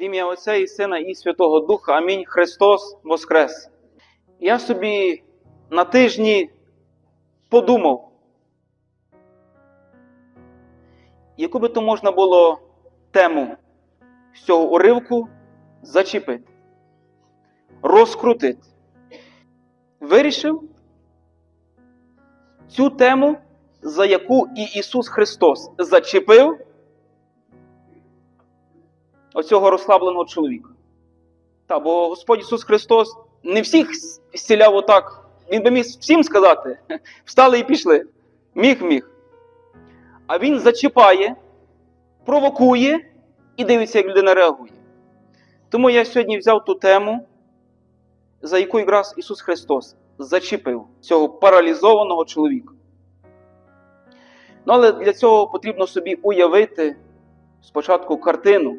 В ім'я Отця і Сина і Святого Духа. Амінь. Христос Воскрес. Я собі на тижні подумав, яку би то можна було тему цього уривку зачепити, розкрутити. Вирішив цю тему, за яку і Ісус Христос зачепив оцього розслабленого чоловіка. Та, бо Господь Ісус Христос не всіх зціляв отак. Він би міг всім сказати, встали і пішли. Міг міг. А Він зачіпає, провокує і дивиться, як людина реагує. Тому я сьогодні взяв ту тему, за яку якраз Ісус Христос зачепив цього паралізованого чоловіка. Ну, але для цього потрібно собі уявити спочатку картину.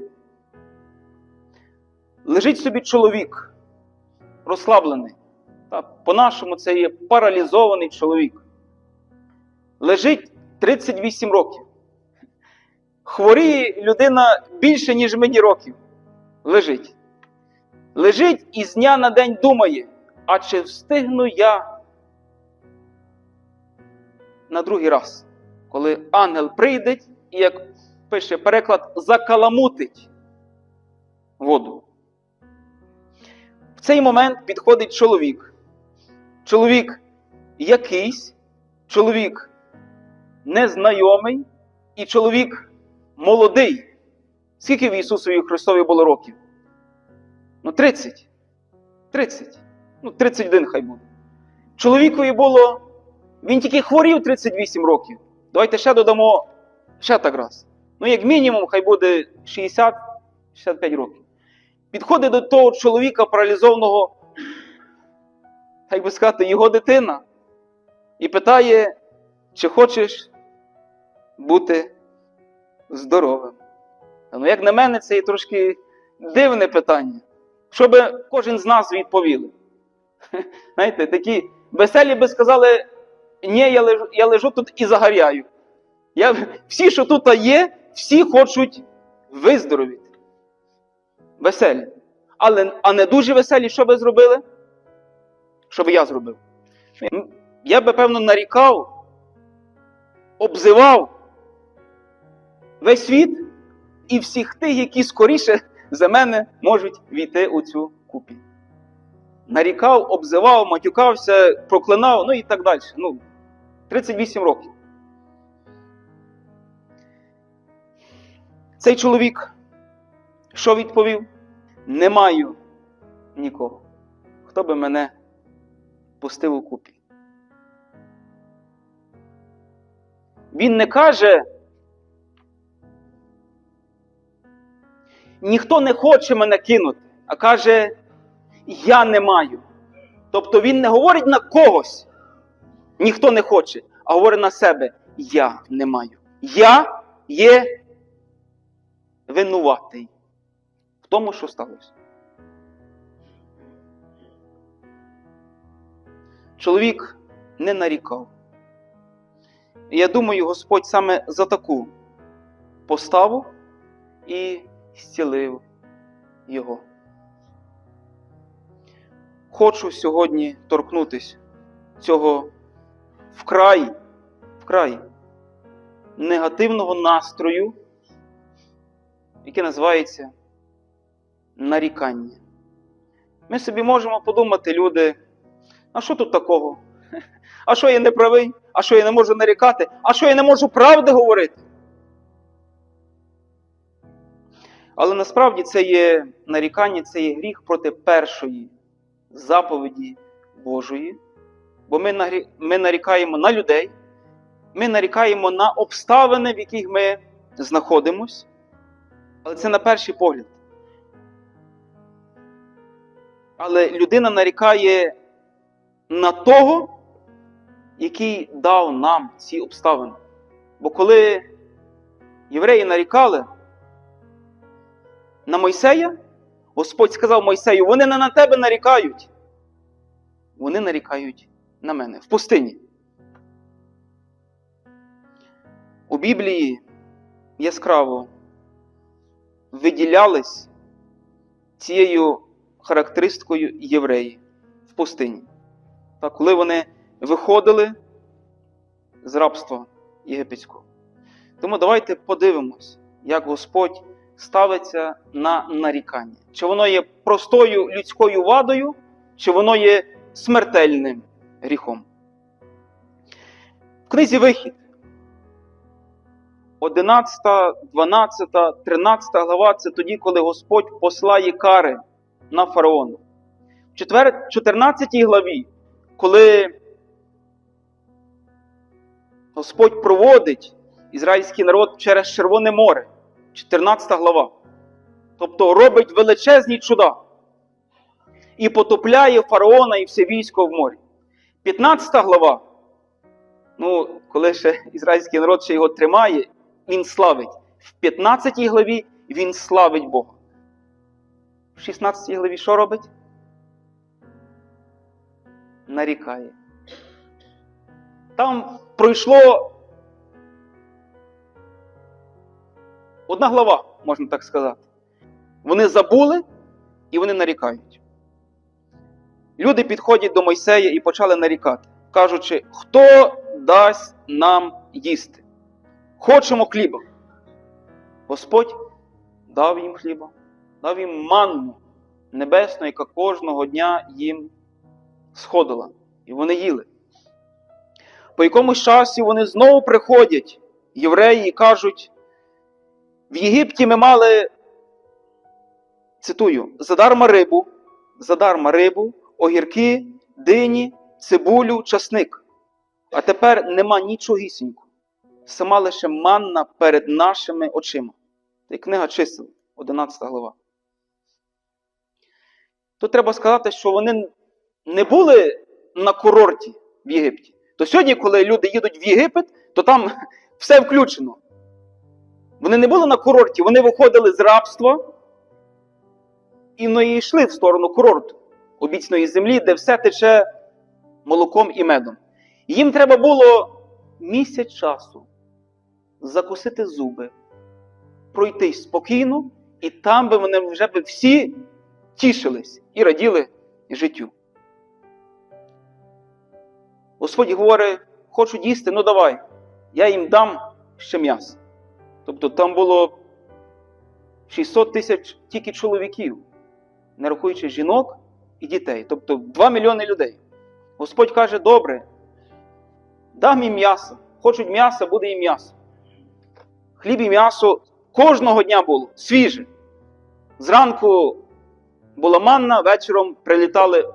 Лежить собі чоловік, розслаблений. По-нашому, це є паралізований чоловік. Лежить 38 років. Хворіє людина більше, ніж мені років. Лежить. Лежить і з дня на день думає, а чи встигну я на другий раз, коли ангел прийде і, як пише переклад, закаламутить воду. Цей момент підходить чоловік. Чоловік якийсь, чоловік незнайомий і чоловік молодий. Скільки в Ісусові Христові було років? Ну, 30. 30. Ну, 31 хай буде. Чоловікові було. Він тільки хворів 38 років. Давайте ще додамо ще так раз. Ну, як мінімум, хай буде 60-65 років. Підходить до того чоловіка паралізованого, як би сказати, його дитина, і питає, чи хочеш бути здоровим. Ну, як на мене, це є трошки дивне питання. Що би кожен з нас відповіли? Знаєте, такі веселі би сказали, ні, я лежу, я лежу тут і загоряю. Я, всі, що тут є, всі хочуть виздоровіти. Веселі. Але, а не дуже веселі, що би зробили? Що би я зробив? Я би, певно, нарікав, обзивав весь світ і всіх тих, які скоріше за мене можуть війти у цю купі. Нарікав, обзивав, матюкався, проклинав, ну і так далі. Ну, 38 років. Цей чоловік, що відповів? Не маю нікого. Хто би мене пустив у купі? Він не каже, ніхто не хоче мене кинути, а каже, я не маю. Тобто він не говорить на когось, ніхто не хоче, а говорить на себе: я не маю. Я є винуватий тому, що сталося. Чоловік не нарікав. Я думаю, Господь саме за таку поставу і зцілив його. Хочу сьогодні торкнутися цього вкрай, вкрай негативного настрою, який називається нарікання. Ми собі можемо подумати, люди, а що тут такого? А що я не правий? А що я не можу нарікати? А що я не можу правди говорити? Але насправді це є нарікання, це є гріх проти першої заповіді Божої. Бо ми, ми нарікаємо на людей, ми нарікаємо на обставини, в яких ми знаходимось. Але це на перший погляд. Але людина нарікає на того, який дав нам ці обставини. Бо коли євреї нарікали на Мойсея, Господь сказав Мойсею, вони не на тебе нарікають. Вони нарікають на мене в пустині. У Біблії яскраво виділялись цією характеристикою євреї в пустині. Так, коли вони виходили з рабства єгипетського. Тому давайте подивимось, як Господь ставиться на нарікання. Чи воно є простою людською вадою, чи воно є смертельним гріхом. В книзі Вихід 11, 12, 13 глава це тоді, коли Господь послає кари на фараона. В 14 главі, коли Господь проводить ізраїльський народ через Червоне море, 14 глава. Тобто робить величезні чуда і потопляє фараона і все військо в морі. 15 глава. Ну, коли ще ізраїльський народ ще його тримає, він славить. В 15 главі він славить Бога. В 16 главі що робить? Нарікає. Там пройшло одна глава, можна так сказати. Вони забули і вони нарікають. Люди підходять до Мойсея і почали нарікати, кажучи, хто дасть нам їсти? Хочемо хліба. Господь дав їм хліба, дав їм манну небесну, яка кожного дня їм сходила. І вони їли. По якомусь часі вони знову приходять, євреї, і кажуть, в Єгипті ми мали, цитую, задарма рибу, задарма рибу, огірки, дині, цибулю, часник. А тепер нема нічогісінько. Сама лише манна перед нашими очима. Це книга чисел, 11 глава. Тут треба сказати, що вони не були на курорті в Єгипті. То сьогодні, коли люди їдуть в Єгипет, то там все включено. Вони не були на курорті, вони виходили з рабства і не йшли в сторону курорту обіцяної землі, де все тече молоком і медом. Їм треба було місяць часу закусити зуби, пройтись спокійно, і там би вони вже б всі тішились і раділи життю. Господь говорить, хочуть їсти, ну давай, я їм дам ще м'ясо. Тобто там було 600 тисяч тільки чоловіків, не рахуючи жінок і дітей. Тобто 2 мільйони людей. Господь каже, добре, дам їм м'ясо. Хочуть м'ясо, буде їм м'ясо. Хліб і м'ясо кожного дня було свіже. Зранку була манна, вечором прилітали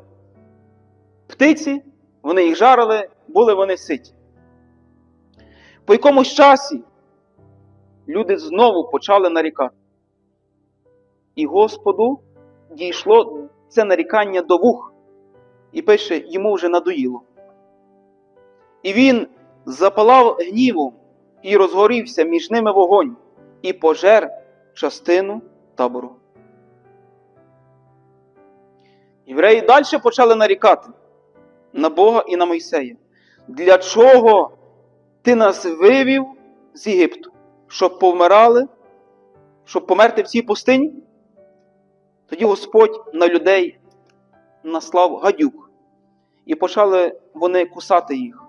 птиці, вони їх жарили, були вони ситі. По якомусь часі люди знову почали нарікати. І Господу дійшло це нарікання до вух, і пише, йому вже надоїло. І він запалав гнівом і розгорівся між ними вогонь, і пожер частину табору. Євреї далі почали нарікати на Бога і на Мойсея. Для чого ти нас вивів з Єгипту? Щоб повмирали, щоб померти в цій пустині? Тоді Господь на людей наслав гадюк, і почали вони кусати їх,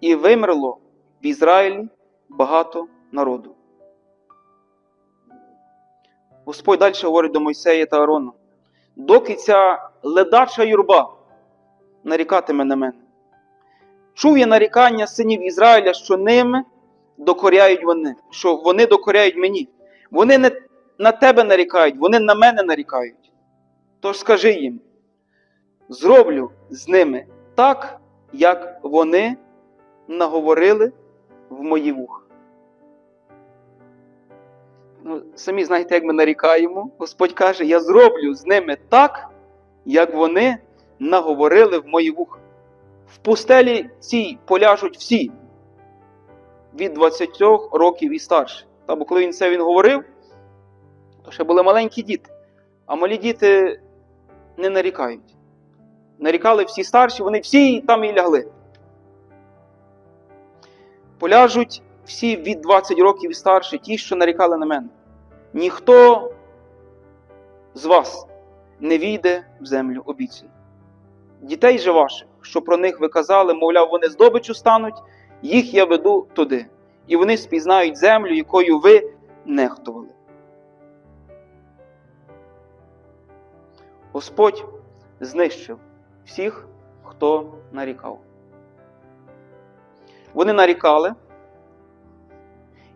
і вимерло в Ізраїлі багато народу. Господь далі говорить до Мойсея та Аарона, доки ця ледача юрба нарікатиме на мене. Чув я нарікання синів Ізраїля, що ними докоряють вони, що вони докоряють мені. Вони не на тебе нарікають, вони на мене нарікають. Тож скажи їм: зроблю з ними так, як вони наговорили в мої вуха. Ну, Самі знаєте, як ми нарікаємо. Господь каже, я зроблю з ними так, як вони наговорили в мої вуха. В пустелі цій поляжуть всі від 20 років і старше. Та, коли він це він говорив, то ще були маленькі діти. А малі діти не нарікають. Нарікали всі старші, вони всі там і лягли. Поляжуть всі від 20 років і старші, ті, що нарікали на мене. Ніхто з вас не війде в землю обіцяну. Дітей же ваших, що про них ви казали, мовляв, вони здобичу стануть, їх я веду туди, і вони спізнають землю, якою ви нехтували. Господь знищив всіх, хто нарікав. Вони нарікали,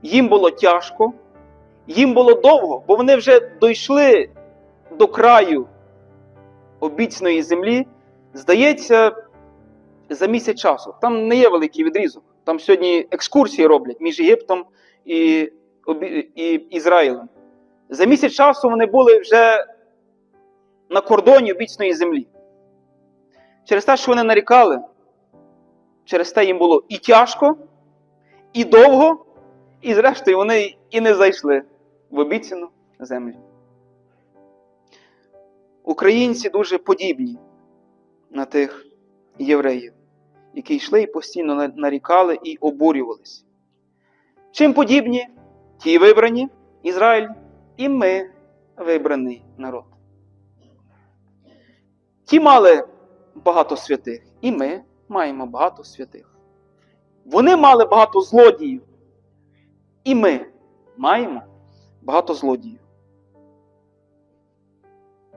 їм було тяжко, їм було довго, бо вони вже дійшли до краю обіцяної землі, здається, за місяць часу. Там не є великий відрізок. Там сьогодні екскурсії роблять між Єгиптом і, і Ізраїлем. За місяць часу вони були вже на кордоні обіцяної землі. Через те, що вони нарікали, через те їм було і тяжко, і довго, і зрештою вони і не зайшли в обіцяну землю. Українці дуже подібні на тих євреїв, які йшли і постійно нарікали і обурювалися. Чим подібні ті вибрані Ізраїль, і ми вибраний народ. Ті мали багато святих, і ми маємо багато святих. Вони мали багато злодіїв, і ми маємо багато злодіїв.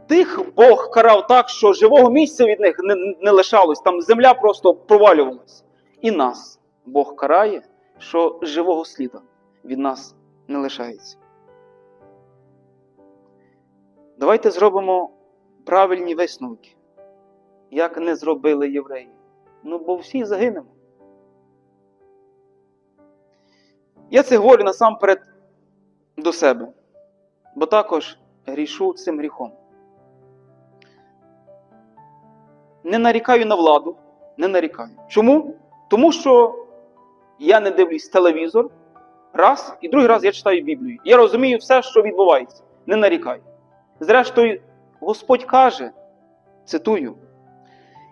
Тих Бог карав так, що живого місця від них не, не лишалось, там земля просто провалювалась. І нас Бог карає, що живого сліда від нас не лишається. Давайте зробимо правильні висновки, як не зробили євреї. Ну, бо всі загинемо. Я це говорю насамперед до себе, бо також грішу цим гріхом. Не нарікаю на владу, не нарікаю. Чому? Тому що я не дивлюсь телевізор, раз, і другий раз я читаю Біблію. Я розумію все, що відбувається. Не нарікаю. Зрештою, Господь каже, цитую,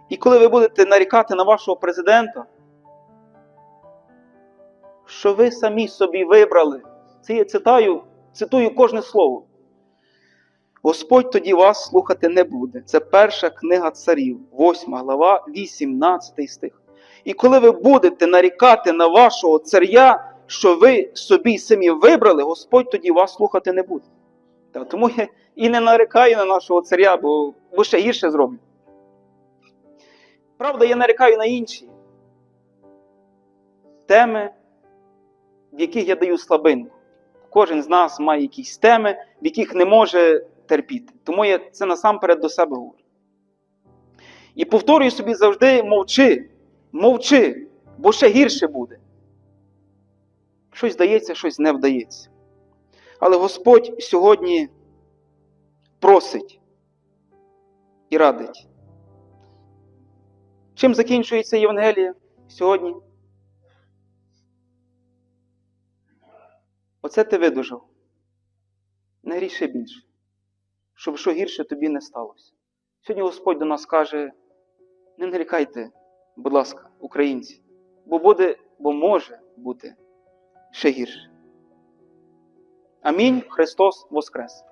і коли ви будете нарікати на вашого президента, що ви самі собі вибрали, це я цитаю, цитую кожне слово. Господь тоді вас слухати не буде. Це перша книга царів, 8 глава, 18 стих. І коли ви будете нарікати на вашого царя, що ви собі самі вибрали, Господь тоді вас слухати не буде. Тому я і не нарікаю на нашого царя, бо, бо ще гірше зроблю. Правда, я нарікаю на інші теми, в яких я даю слабинку. Кожен з нас має якісь теми, в яких не може терпіти. Тому я це насамперед до себе говорю. І повторюю собі завжди мовчи, мовчи, бо ще гірше буде. Щось вдається, щось не вдається. Але Господь сьогодні просить і радить. Чим закінчується Євангелія сьогодні? Оце ти видужав. Не гріши більше, щоб що гірше тобі не сталося. Сьогодні Господь до нас каже: не нарікайте, будь ласка, українці, бо буде, бо може бути ще гірше. Амінь. Христос Воскрес!